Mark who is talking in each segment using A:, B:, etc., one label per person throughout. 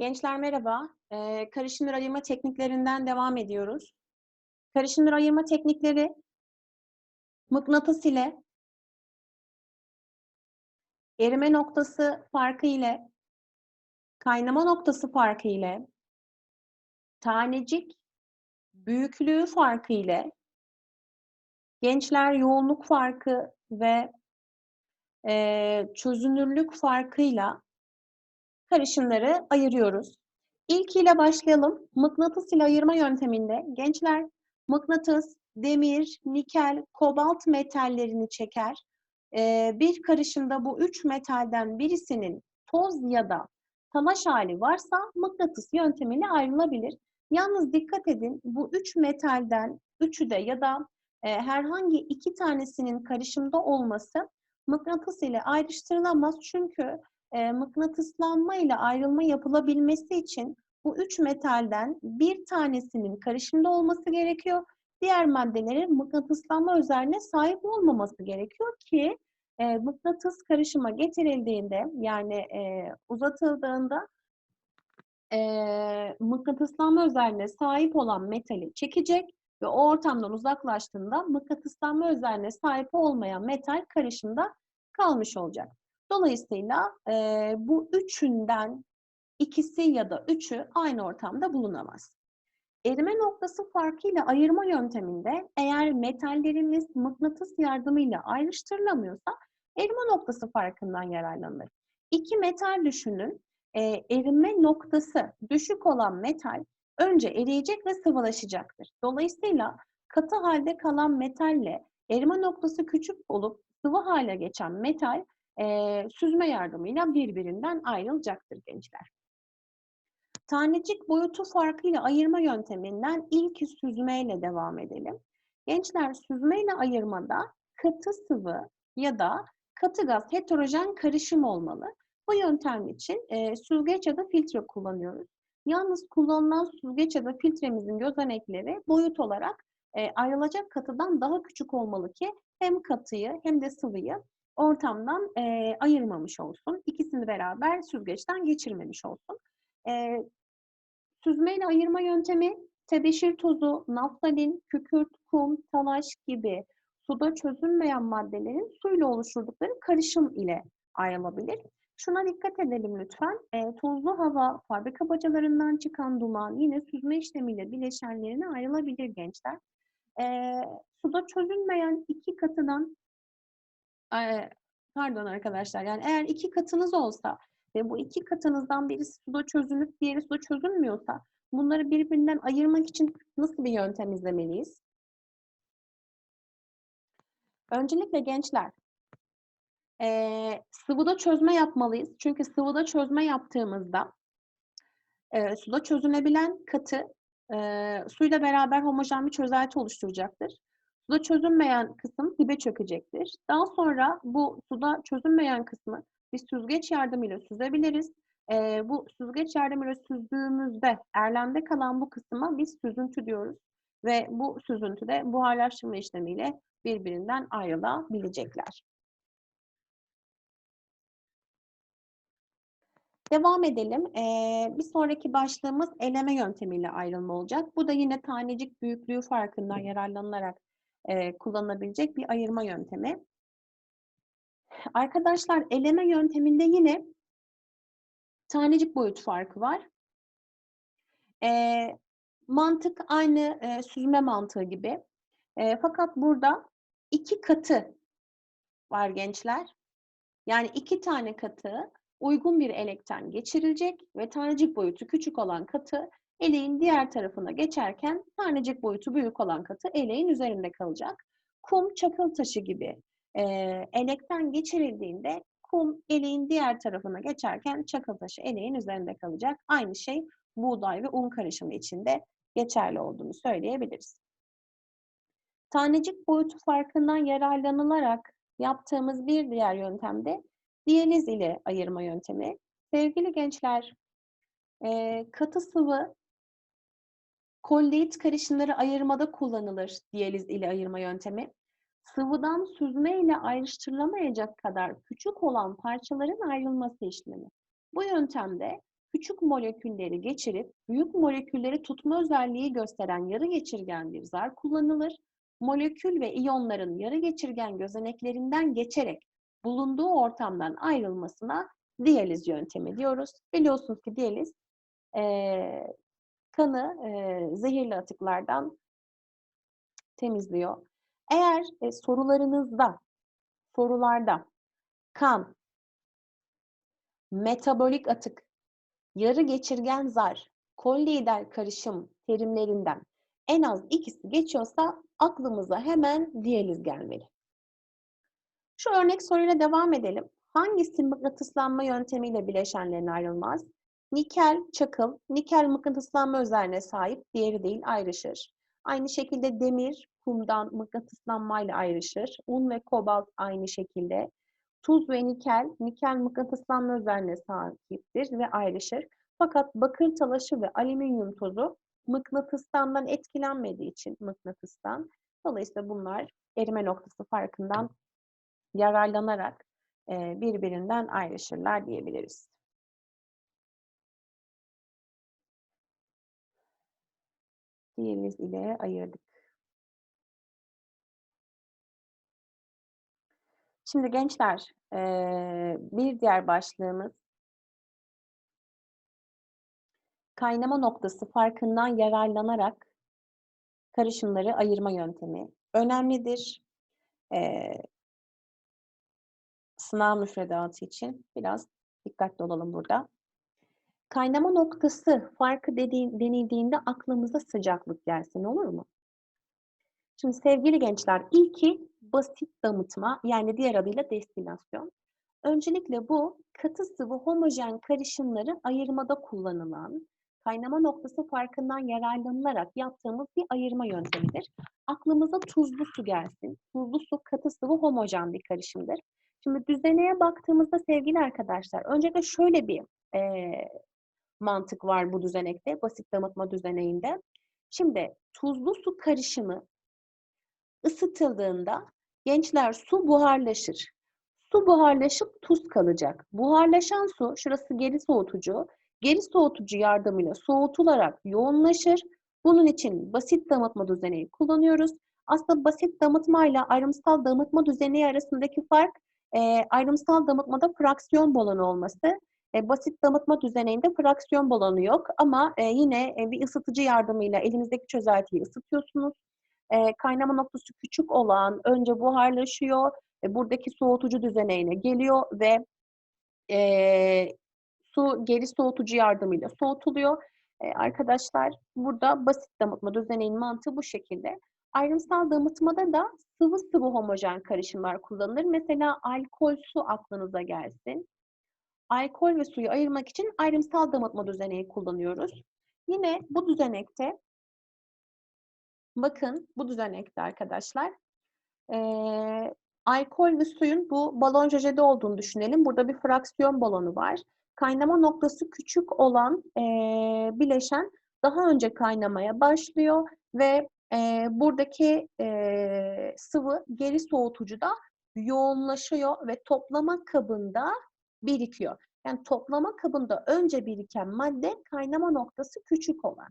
A: Gençler merhaba. Ee, karışımları ayırma tekniklerinden devam ediyoruz. Karışımları ayırma teknikleri mıknatıs ile erime noktası farkı ile kaynama noktası farkı ile tanecik büyüklüğü farkı ile gençler yoğunluk farkı ve e, çözünürlük farkıyla karışımları ayırıyoruz. İlk ile başlayalım. Mıknatıs ile ayırma yönteminde gençler mıknatıs, demir, nikel, kobalt metallerini çeker. Ee, bir karışımda bu üç metalden birisinin toz ya da talaş hali varsa mıknatıs yöntemiyle ayrılabilir. Yalnız dikkat edin bu üç metalden üçü de ya da e, herhangi iki tanesinin karışımda olması mıknatıs ile ayrıştırılamaz. Çünkü e, mıknatıslanma ile ayrılma yapılabilmesi için bu üç metalden bir tanesinin karışımda olması gerekiyor. Diğer maddelerin mıknatıslanma özelliğine sahip olmaması gerekiyor ki e, mıknatıs karışıma getirildiğinde yani e, uzatıldığında e, mıknatıslanma özelliğine sahip olan metali çekecek ve o ortamdan uzaklaştığında mıknatıslanma özelliğine sahip olmayan metal karışımda kalmış olacak. Dolayısıyla e, bu üçünden ikisi ya da üçü aynı ortamda bulunamaz. Erime noktası farkıyla ayırma yönteminde eğer metallerimiz mıknatıs yardımıyla ayrıştırılamıyorsa erime noktası farkından yararlanılır. İki metal düşünün. E, erime noktası düşük olan metal önce eriyecek ve sıvılaşacaktır. Dolayısıyla katı halde kalan metalle erime noktası küçük olup sıvı hale geçen metal e, süzme yardımıyla birbirinden ayrılacaktır gençler. Tanecik boyutu farkıyla ayırma yönteminden ilk süzmeyle devam edelim. Gençler süzmeyle ayırmada katı sıvı ya da katı gaz heterojen karışım olmalı. Bu yöntem için e, süzgeç ya da filtre kullanıyoruz. Yalnız kullanılan süzgeç ya da filtremizin gözenekleri boyut olarak e, ayrılacak katıdan daha küçük olmalı ki hem katıyı hem de sıvıyı ortamdan e, ayırmamış olsun. İkisini beraber süzgeçten geçirmemiş olsun. E, süzmeyle ayırma yöntemi tebeşir tozu, naftalin, kükürt, kum, talaş gibi suda çözünmeyen maddelerin suyla oluşturdukları karışım ile ayrılabilir. Şuna dikkat edelim lütfen. E, tozlu hava, fabrika bacalarından çıkan duman yine süzme işlemiyle bileşenlerine ayrılabilir gençler. E, suda çözünmeyen iki katıdan pardon arkadaşlar yani eğer iki katınız olsa ve bu iki katınızdan birisi suda çözünüp diğeri suda çözünmüyorsa bunları birbirinden ayırmak için nasıl bir yöntem izlemeliyiz? Öncelikle gençler e, sıvıda çözme yapmalıyız. Çünkü sıvıda çözme yaptığımızda suda çözünebilen katı suyla beraber homojen bir çözelti oluşturacaktır. Suda çözünmeyen kısım dibe çökecektir. Daha sonra bu suda çözünmeyen kısmı bir süzgeç yardımıyla süzebiliriz. Ee, bu süzgeç yardımıyla süzdüğümüzde erlemde kalan bu kısma biz süzüntü diyoruz. Ve bu süzüntüde buharlaştırma işlemiyle birbirinden ayrılabilecekler. Devam edelim. Ee, bir sonraki başlığımız eleme yöntemiyle ayrılma olacak. Bu da yine tanecik büyüklüğü farkından yararlanılarak e, kullanılabilecek bir ayırma yöntemi. Arkadaşlar eleme yönteminde yine tanecik boyut farkı var. E, mantık aynı e, süzme mantığı gibi. E, fakat burada iki katı var gençler. Yani iki tane katı uygun bir elekten geçirilecek ve tanecik boyutu küçük olan katı eleğin diğer tarafına geçerken tanecik boyutu büyük olan katı eleğin üzerinde kalacak. Kum çakıl taşı gibi e, elekten geçirildiğinde kum eleğin diğer tarafına geçerken çakıl taşı eleğin üzerinde kalacak. Aynı şey buğday ve un karışımı içinde geçerli olduğunu söyleyebiliriz. Tanecik boyutu farkından yararlanılarak yaptığımız bir diğer yöntem de diyaliz ile ayırma yöntemi. Sevgili gençler, e, katı sıvı Koldeit karışımları ayırmada kullanılır diyaliz ile ayırma yöntemi. Sıvıdan süzme ile ayrıştırılamayacak kadar küçük olan parçaların ayrılması işlemi. Bu yöntemde küçük molekülleri geçirip büyük molekülleri tutma özelliği gösteren yarı geçirgen bir zar kullanılır. Molekül ve iyonların yarı geçirgen gözeneklerinden geçerek bulunduğu ortamdan ayrılmasına diyaliz yöntemi diyoruz. Biliyorsunuz ki diyaliz eee, kanı eee, zehirli atıklardan temizliyor. Eğer e, sorularınızda, sorularda kan, metabolik atık, yarı geçirgen zar, kolloidal karışım terimlerinden en az ikisi geçiyorsa aklımıza hemen diyaliz gelmeli. Şu örnek soruyla devam edelim. Hangisi mıknatıslanma yöntemiyle bileşenlerin ayrılmaz? Nikel, çakıl, nikel mıknatıslanma özelliğine sahip, diğeri değil ayrışır. Aynı şekilde demir, kumdan mıknatıslanmayla ayrışır. Un ve kobalt aynı şekilde. Tuz ve nikel, nikel mıknatıslanma özelliğine sahiptir ve ayrışır. Fakat bakır talaşı ve alüminyum tozu mıknatıstan etkilenmediği için mıknatıstan. Dolayısıyla bunlar erime noktası farkından yararlanarak birbirinden ayrışırlar diyebiliriz. Diyaliz ile ayırdık. Şimdi gençler, bir diğer başlığımız kaynama noktası farkından yararlanarak karışımları ayırma yöntemi önemlidir. Sınav müfredatı için biraz dikkatli olalım burada. Kaynama noktası farkı denildiğinde aklımıza sıcaklık gelsin olur mu? Şimdi sevgili gençler ilki basit damıtma yani diğer adıyla destilasyon. Öncelikle bu katı sıvı homojen karışımları ayırmada kullanılan kaynama noktası farkından yararlanılarak yaptığımız bir ayırma yöntemidir. Aklımıza tuzlu su gelsin. Tuzlu su katı sıvı homojen bir karışımdır. Şimdi düzeneye baktığımızda sevgili arkadaşlar öncelikle şöyle bir e, mantık var bu düzenekte, basit damıtma düzeneğinde. Şimdi tuzlu su karışımı ısıtıldığında gençler su buharlaşır. Su buharlaşıp tuz kalacak. Buharlaşan su, şurası geri soğutucu, geri soğutucu yardımıyla soğutularak yoğunlaşır. Bunun için basit damıtma düzeneği kullanıyoruz. Aslında basit damıtma ile ayrımsal damıtma düzeneği arasındaki fark e, ayrımsal damıtmada fraksiyon balonu olması. E, basit damıtma düzeneyinde fraksiyon balonu yok ama e, yine e, bir ısıtıcı yardımıyla elinizdeki çözeltiyi ısıtıyorsunuz. Kaynama noktası küçük olan önce buharlaşıyor, e, buradaki soğutucu düzeneyine geliyor ve su geri soğutucu yardımıyla soğutuluyor. Arkadaşlar burada basit damıtma düzeneğin mantığı bu şekilde. Ayrımsal damıtmada da sıvı sıvı homojen karışımlar kullanılır. Mesela alkol su aklınıza gelsin. Alkol ve suyu ayırmak için ayrımsal damıtma düzeneği kullanıyoruz. Yine bu düzenekte bakın bu düzenekte arkadaşlar ee, alkol ve suyun bu balon jojede olduğunu düşünelim. Burada bir fraksiyon balonu var. Kaynama noktası küçük olan e, bileşen daha önce kaynamaya başlıyor ve e, buradaki e, sıvı geri soğutucuda yoğunlaşıyor ve toplama kabında birikiyor. Yani toplama kabında önce biriken madde kaynama noktası küçük olan.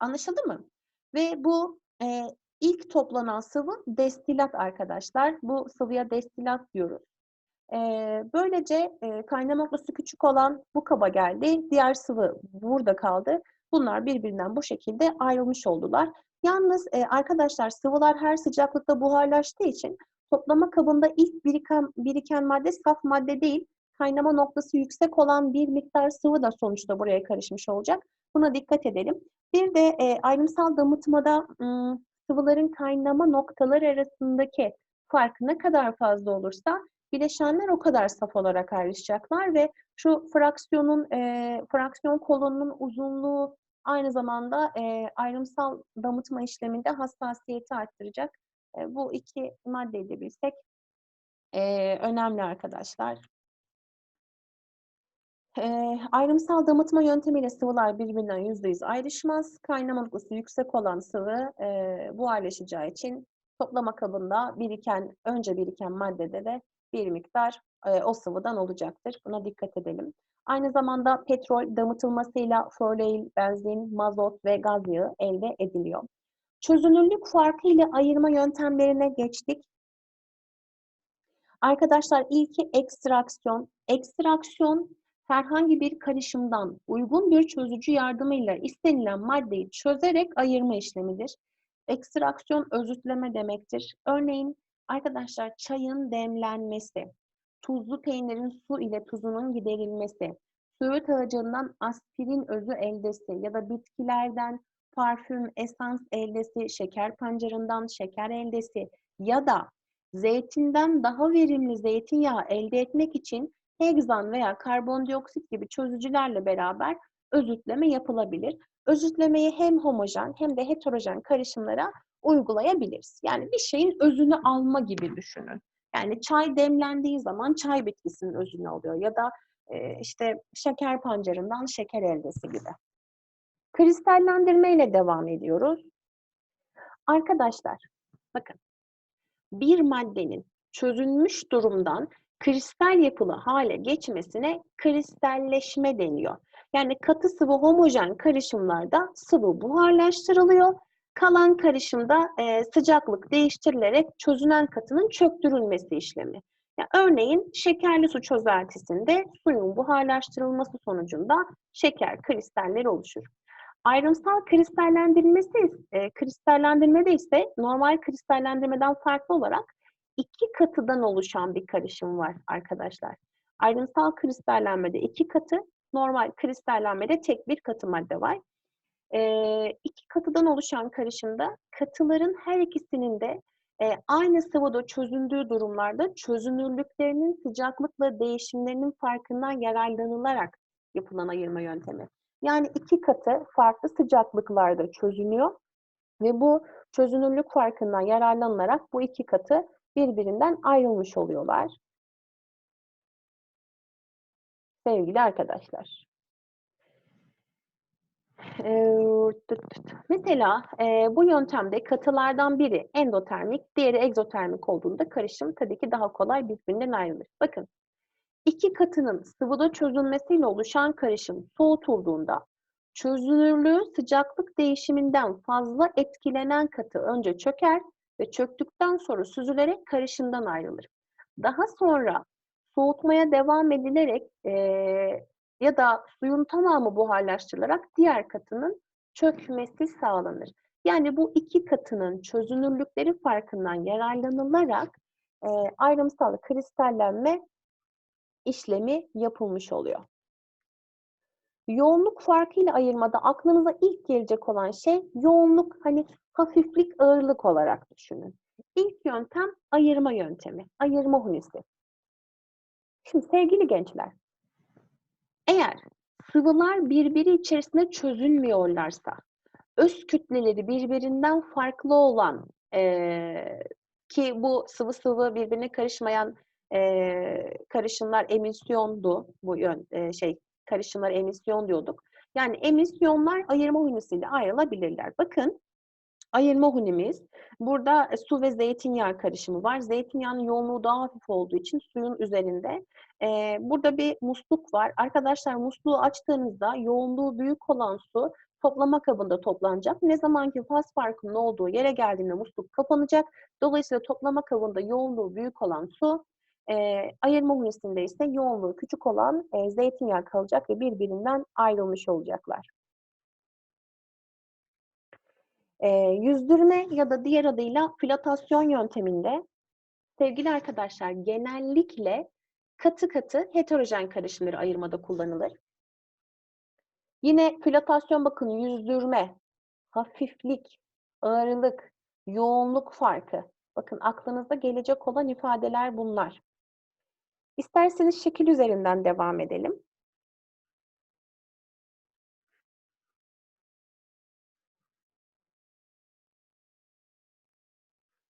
A: Anlaşıldı mı? Ve bu e, ilk toplanan sıvı destilat arkadaşlar. Bu sıvıya destilat diyoruz. E, böylece e, kaynama noktası küçük olan bu kaba geldi. Diğer sıvı burada kaldı. Bunlar birbirinden bu şekilde ayrılmış oldular. Yalnız e, arkadaşlar sıvılar her sıcaklıkta buharlaştığı için toplama kabında ilk biriken, biriken madde saf madde değil, kaynama noktası yüksek olan bir miktar sıvı da sonuçta buraya karışmış olacak. Buna dikkat edelim. Bir de e, ayrımsal damıtmada ım, sıvıların kaynama noktaları arasındaki fark ne kadar fazla olursa bileşenler o kadar saf olarak ayrışacaklar ve şu fraksiyonun e, fraksiyon kolonunun uzunluğu aynı zamanda e, ayrımsal damıtma işleminde hassasiyeti arttıracak. E, bu iki maddeyi de bilsek e, önemli arkadaşlar. E, ayrımsal damıtma yöntemiyle sıvılar birbirinden %100 ayrışmaz. Kaynama noktası yüksek olan sıvı e, buharlaşacağı için toplama kabında biriken, önce biriken maddede de bir miktar e, o sıvıdan olacaktır. Buna dikkat edelim. Aynı zamanda petrol damıtılmasıyla fluoril, benzin, mazot ve gaz yağı elde ediliyor. Çözünürlük farkı ile ayırma yöntemlerine geçtik. Arkadaşlar ilki ekstraksiyon. Ekstraksiyon herhangi bir karışımdan uygun bir çözücü yardımıyla istenilen maddeyi çözerek ayırma işlemidir. Ekstraksiyon özütleme demektir. Örneğin arkadaşlar çayın demlenmesi, tuzlu peynirin su ile tuzunun giderilmesi, söğüt ağacından aspirin özü eldesi ya da bitkilerden parfüm, esans eldesi, şeker pancarından şeker eldesi ya da zeytinden daha verimli zeytinyağı elde etmek için hegzan veya karbondioksit gibi çözücülerle beraber özütleme yapılabilir. Özütlemeyi hem homojen hem de heterojen karışımlara uygulayabiliriz. Yani bir şeyin özünü alma gibi düşünün. Yani çay demlendiği zaman çay bitkisinin özünü alıyor ya da e, işte şeker pancarından şeker eldesi gibi. Kristallendirme ile devam ediyoruz. Arkadaşlar bakın bir maddenin çözülmüş durumdan kristal yapılı hale geçmesine kristalleşme deniyor. Yani katı sıvı homojen karışımlarda sıvı buharlaştırılıyor. Kalan karışımda e, sıcaklık değiştirilerek çözünen katının çöktürülmesi işlemi. Yani örneğin şekerli su çözeltisinde suyun buharlaştırılması sonucunda şeker kristalleri oluşur. Ayrımsal kristallendirmesi, e, kristallendirmede ise normal kristallendirmeden farklı olarak iki katıdan oluşan bir karışım var arkadaşlar. Ayrımsal kristallenmede iki katı, normal kristallenmede tek bir katı madde var. E, iki katıdan oluşan karışımda katıların her ikisinin de e, aynı sıvıda çözündüğü durumlarda çözünürlüklerinin sıcaklıkla değişimlerinin farkından yararlanılarak yapılan ayırma yöntemi. Yani iki katı farklı sıcaklıklarda çözünüyor ve bu çözünürlük farkından yararlanılarak bu iki katı birbirinden ayrılmış oluyorlar. Sevgili arkadaşlar. Mesela bu yöntemde katılardan biri endotermik, diğeri egzotermik olduğunda karışım tabii ki daha kolay birbirinden ayrılır. Bakın İki katının sıvıda çözülmesiyle oluşan karışım soğutulduğunda çözünürlüğü sıcaklık değişiminden fazla etkilenen katı önce çöker ve çöktükten sonra süzülerek karışımdan ayrılır. Daha sonra soğutmaya devam edilerek e, ya da suyun tamamı buharlaştırılarak diğer katının çökmesi sağlanır. Yani bu iki katının çözünürlükleri farkından yararlanılarak e, ayrımsal kristallenme işlemi yapılmış oluyor. Yoğunluk farkıyla ayırmada aklınıza ilk gelecek olan şey yoğunluk hani hafiflik ağırlık olarak düşünün. İlk yöntem ayırma yöntemi, ayırma hunisi. Şimdi sevgili gençler, eğer sıvılar birbiri içerisinde çözülmüyorlarsa, öz kütleleri birbirinden farklı olan e, ki bu sıvı sıvı birbirine karışmayan e, karışımlar emisyondu bu yön e, şey karışımlar emisyon diyorduk. Yani emisyonlar ayırma hunisiyle ayrılabilirler. Bakın ayırma hunimiz burada e, su ve zeytinyağı karışımı var. Zeytinyağının yoğunluğu daha hafif olduğu için suyun üzerinde. E, burada bir musluk var. Arkadaşlar musluğu açtığınızda yoğunluğu büyük olan su toplama kabında toplanacak. Ne zaman ki faz farkının olduğu yere geldiğinde musluk kapanacak. Dolayısıyla toplama kabında yoğunluğu büyük olan su e, ayırma hunisinde ise yoğunluğu küçük olan e, zeytinyağı kalacak ve birbirinden ayrılmış olacaklar. E, yüzdürme ya da diğer adıyla flotasyon yönteminde sevgili arkadaşlar genellikle katı katı heterojen karışımları ayırmada kullanılır. Yine flotasyon bakın yüzdürme, hafiflik, ağırlık, yoğunluk farkı. Bakın aklınıza gelecek olan ifadeler bunlar. İsterseniz şekil üzerinden devam edelim.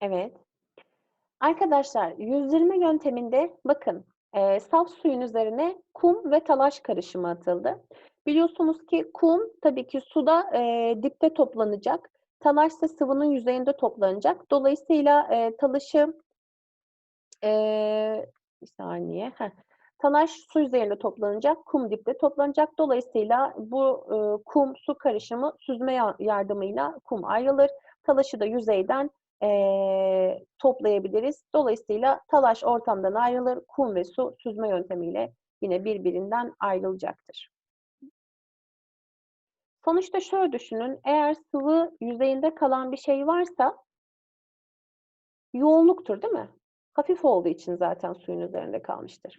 A: Evet. Arkadaşlar yüzdürme yönteminde bakın e, saf suyun üzerine kum ve talaş karışımı atıldı. Biliyorsunuz ki kum tabii ki suda e, dipte toplanacak. Talaş ise sıvının yüzeyinde toplanacak. Dolayısıyla e, talaşı e, Bir saniye. Heh. Talaş su üzerinde toplanacak, kum dipte toplanacak. Dolayısıyla bu e, kum su karışımı süzme ya- yardımıyla kum ayrılır. Talaşı da yüzeyden e, toplayabiliriz. Dolayısıyla talaş ortamdan ayrılır, kum ve su süzme yöntemiyle yine birbirinden ayrılacaktır. Sonuçta şöyle düşünün, eğer sıvı yüzeyinde kalan bir şey varsa yoğunluktur değil mi? Hafif olduğu için zaten suyun üzerinde kalmıştır.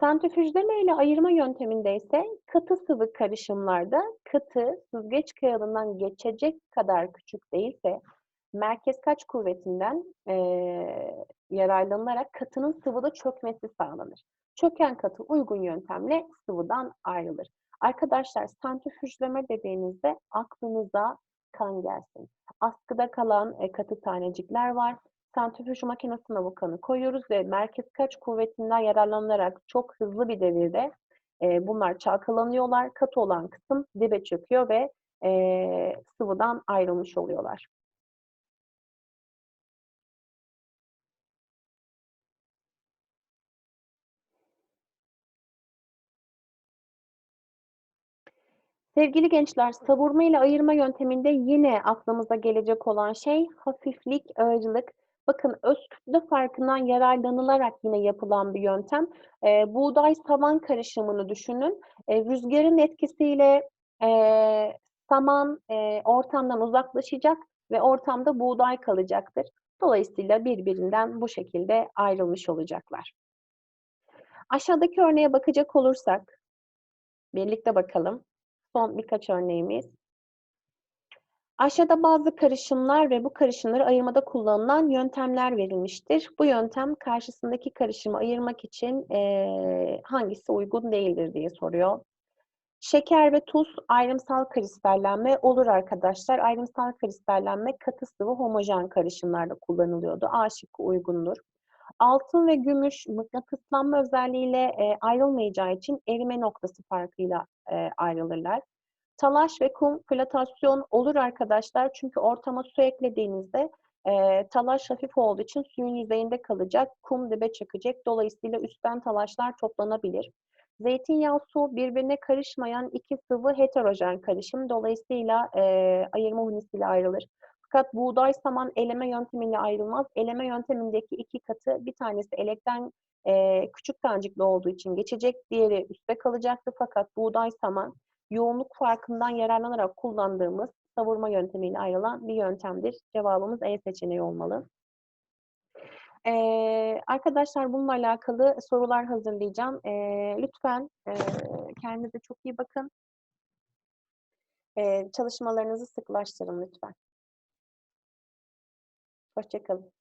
A: Sentrifüjleme ile ayırma yönteminde ise katı sıvı karışımlarda katı süzgeç kağıdından geçecek kadar küçük değilse merkez kaç kuvvetinden eee yararlanılarak katının sıvıda çökmesi sağlanır. Çöken katı uygun yöntemle sıvıdan ayrılır. Arkadaşlar sentrifüjleme dediğinizde aklınıza kan gelsin. Askıda kalan e, katı tanecikler var. Sentrifüj makinesine bu kanı koyuyoruz ve merkez kaç kuvvetinden yararlanarak çok hızlı bir devirde e, bunlar çalkalanıyorlar. Katı olan kısım dibe çöküyor ve e, sıvıdan ayrılmış oluyorlar. Sevgili gençler, savurma ile ayırma yönteminde yine aklımıza gelecek olan şey hafiflik, ağırlık. Bakın öz kütle farkından yararlanılarak yine yapılan bir yöntem. Ee, buğday saman karışımını düşünün. Ee, rüzgarın etkisiyle e, saman e, ortamdan uzaklaşacak ve ortamda buğday kalacaktır. Dolayısıyla birbirinden bu şekilde ayrılmış olacaklar. Aşağıdaki örneğe bakacak olursak, birlikte bakalım. Son birkaç örneğimiz. Aşağıda bazı karışımlar ve bu karışımları ayırmada kullanılan yöntemler verilmiştir. Bu yöntem karşısındaki karışımı ayırmak için eee, hangisi uygun değildir diye soruyor. Şeker ve tuz ayrımsal kristallenme olur arkadaşlar. Ayrımsal kristallenme katı sıvı homojen karışımlarda kullanılıyordu. A şıkkı uygundur. Altın ve gümüş mıknatıslanma özelliğiyle e, ayrılmayacağı için erime noktası farkıyla e, ayrılırlar. Talaş ve kum flotasyon olur arkadaşlar. Çünkü ortama su eklediğinizde e, talaş hafif olduğu için suyun yüzeyinde kalacak. Kum dibe çökecek. Dolayısıyla üstten talaşlar toplanabilir. Zeytinyağı su birbirine karışmayan iki sıvı heterojen karışım. Dolayısıyla e, ayırma hunisiyle ayrılır. Fakat buğday saman eleme yöntemiyle ayrılmaz. Eleme yöntemindeki iki katı bir tanesi elekten e, küçük tanecikli olduğu için geçecek. Diğeri üstte kalacaktı. Fakat buğday saman yoğunluk farkından yararlanarak kullandığımız savurma yöntemiyle ayrılan bir yöntemdir. Cevabımız E seçeneği olmalı. Ee, arkadaşlar bununla alakalı sorular hazırlayacağım. Ee, lütfen e, kendinize çok iyi bakın. Ee, çalışmalarınızı sıklaştırın lütfen. Hoşçakalın.